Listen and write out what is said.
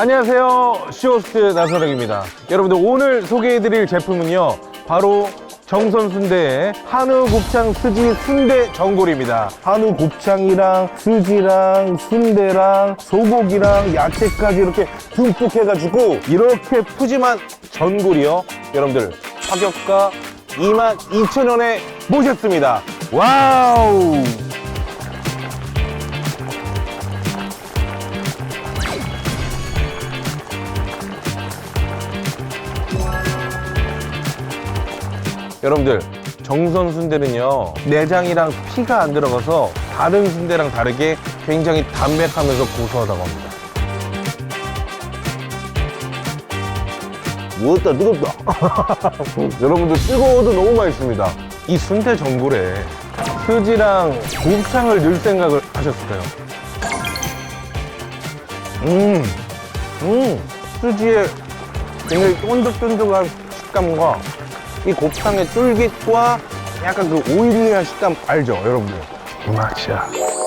안녕하세요. 쇼호스트 나선혁입니다. 여러분들 오늘 소개해드릴 제품은요. 바로 정선 순대의 한우 곱창 스지 순대 전골입니다. 한우 곱창이랑 스지랑 순대랑 소고기랑 야채까지 이렇게 듬뿍 해가지고 이렇게 푸짐한 전골이요. 여러분들 가격가 22,000원에 모셨습니다. 와우! 여러분들 정선 순대는요 내장이랑 피가 안 들어가서 다른 순대랑 다르게 굉장히 담백하면서 고소하다고 합니다. 무겁다 뜨겁다? 여러분들 뜨거워도 너무 맛있습니다. 이 순대 전골에 스지랑 곱창을 넣을 생각을 하셨을까요? 음, 음, 스지의 굉장히 쫀득쫀득한 식감과 이 곱창의 쫄깃과 약간 그 오일리한 식감 알죠, 여러분들? 그 맛이야.